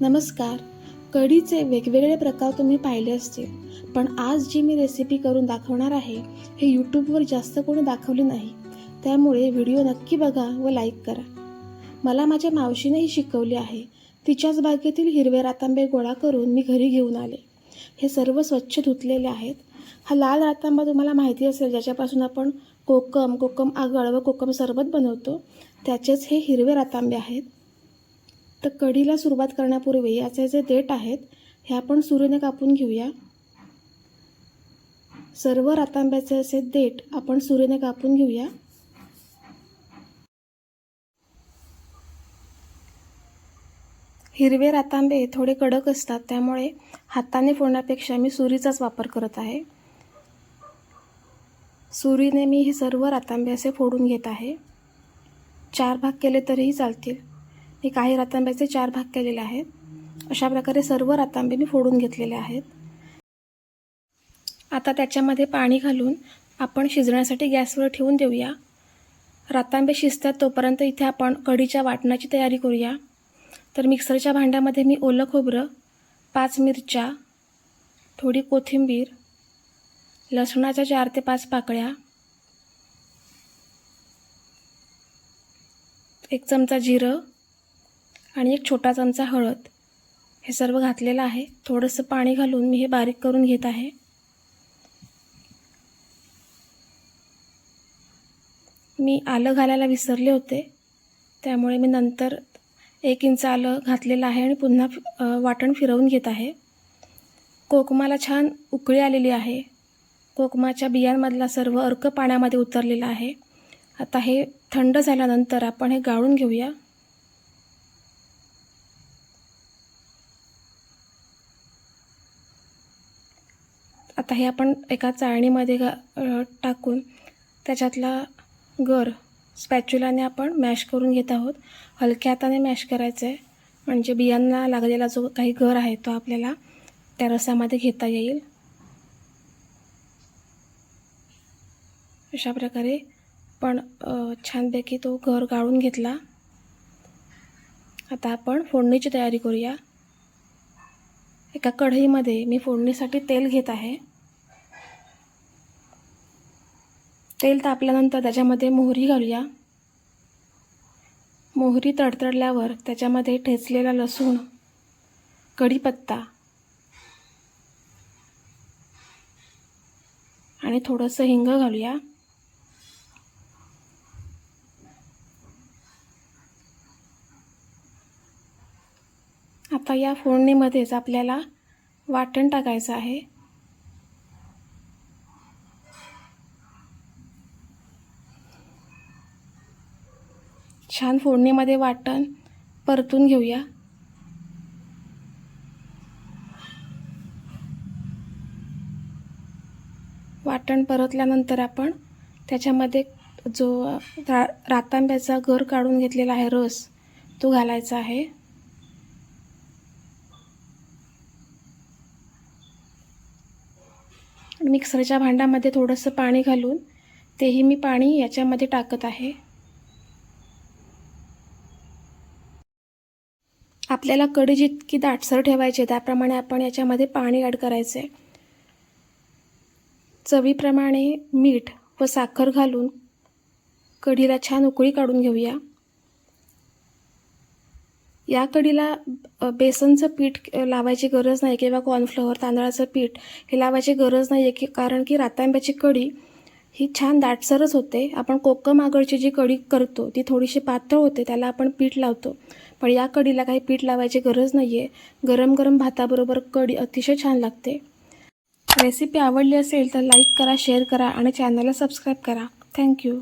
नमस्कार. कढीचे वेगवेगळे प्रकार तुम्ही पाहिले असतील पण आज जी मी रेसिपी करून दाखवणार आहे हे यूट्यूबवर जास्त कोणी दाखवली नाही. त्यामुळे व्हिडिओ नक्की बघा व लाईक करा. मला माझ्या मावशीनेही शिकवली आहे तिच्याच बागेतील हिरवे रातांबे गोळा करून मी घरी घेऊन आले. हे सर्व स्वच्छ धुतलेले आहेत. हा लाल रातांबा तुम्हाला माहिती असेल ज्याच्यापासून आपण कोकम कोकम आगळ व कोकम सरबत बनवतो त्याचेच हे हिरवे रातांबे आहेत. तर कढीला सुरुवात करण्यापूर्वी याचे जे देठ आहेत हे आपण सुरीने कापून घेऊया. सर्व रातांब्याचे असे देठ आपण सुरीने कापून घेऊया. हिरवे रातांबे थोडे कडक असतात त्यामुळे हाताने फोडण्यापेक्षा मी सुरीचाच वापर करत आहे. सुरीने मी हे सर्व रातांबे असे फोडून घेत आहे. चार भाग केले तरीही चालतील. मी काही रातांब्याचे चार भाग केलेले आहेत. अशा प्रकारे सर्व रातांबे मी फोडून घेतलेले आहेत. आता त्याच्यामध्ये पाणी घालून आपण शिजण्यासाठी गॅसवर ठेवून देऊया. रातांबे शिजतात तोपर्यंत इथे आपण कढीच्या वाटणाची तयारी करूया. तर मिक्सरच्या भांड्यामध्ये मी ओलं खोबरं पाच मिरच्या थोडी कोथिंबीर लसणाच्या चार ते पाच पाकळ्या एक चमचा जिरं आणि एक छोटा चमचा हळद. हे सर्व घातलेलं आहे. थोडंसं पाणी घालून मी हे बारीक करून घेत आहे. मी आलं घालायला विसरले होते. त्यामुळे मी नंतर एक इंच आलं घातलेलं आहे आणि पुन्हा वाटण फिरवून घेत आहे. कोकमाला छान उकळी आलेली आहे. कोकमाच्या बियांमधला सर्व अर्क पाण्यामध्ये उतरलेला आहे. आता हे थंड झाल्यानंतर आपण हे गाळून घेऊया. आता हे आपण एका चाळणीमध्ये गा टाकून त्याच्यातला गर स्पॅच्युलाने आपण मॅश करून घेत आहोत. हलक्या हाताने मॅश करायचं आहे म्हणजे बियांना लागलेला जो काही गर आहे तो आपल्याला त्या रसामध्ये घेता येईल. अशा प्रकारे पण छानपैकी तो घर गाळून घेतला. आता आपण फोडणीची तयारी करूया. एका कढईमध्ये मी फोडणीसाठी तेल घेत आहे. तेल तापल्यानंतर त्याच्यामध्ये मोहरी घालूया. मोहरी तडतडल्यावर त्याच्यामध्ये ठेचलेला लसूण कढीपत्ता आणि थोडंसं हिंग घालूया. आता या फोडणीमध्येच आपल्याला वाटण टाकायचं आहे. छान फोडणीमध्ये वाटण परतून घेऊया. वाटण परतल्यानंतर आपण त्याच्यामध्ये जो रा रातांब्याचा घर काढून घेतलेला आहे रस तो घालायचा आहे. मिक्सरच्या भांड्यामध्ये थोडंसं पाणी घालून तेही मी पाणी याच्यामध्ये टाकत आहे. आपल्याला कढी जितकी दाटसर ठेवायची त्याप्रमाणे आपण याच्यामध्ये पाणी ॲड करायचं आहे चवीप्रमाणे मीठ व साखर घालून कढीला छान उकळी काढून घेऊया. या कढीला बेसनचं पीठ लावायची गरज नाही किंवा कॉर्नफ्लॉवर तांदळाचं पीठ हे लावायची गरज नाही आहे की कारण की रातांब्याची कढी ही छान दाटसरच होते. आपण कोकम आगळची जी कढी करतो ती थोडीशी पातळ होते त्याला आपण पीठ लावतो. पण या कढीला काही पीठ लावायची गरज नाही आहे गरम गरम भाताबरोबर कढी अतिशय छान लागते. रेसिपी आवडली असेल तर लाईक करा शेअर करा आणि चॅनलला सबस्क्राईब करा. थँक्यू.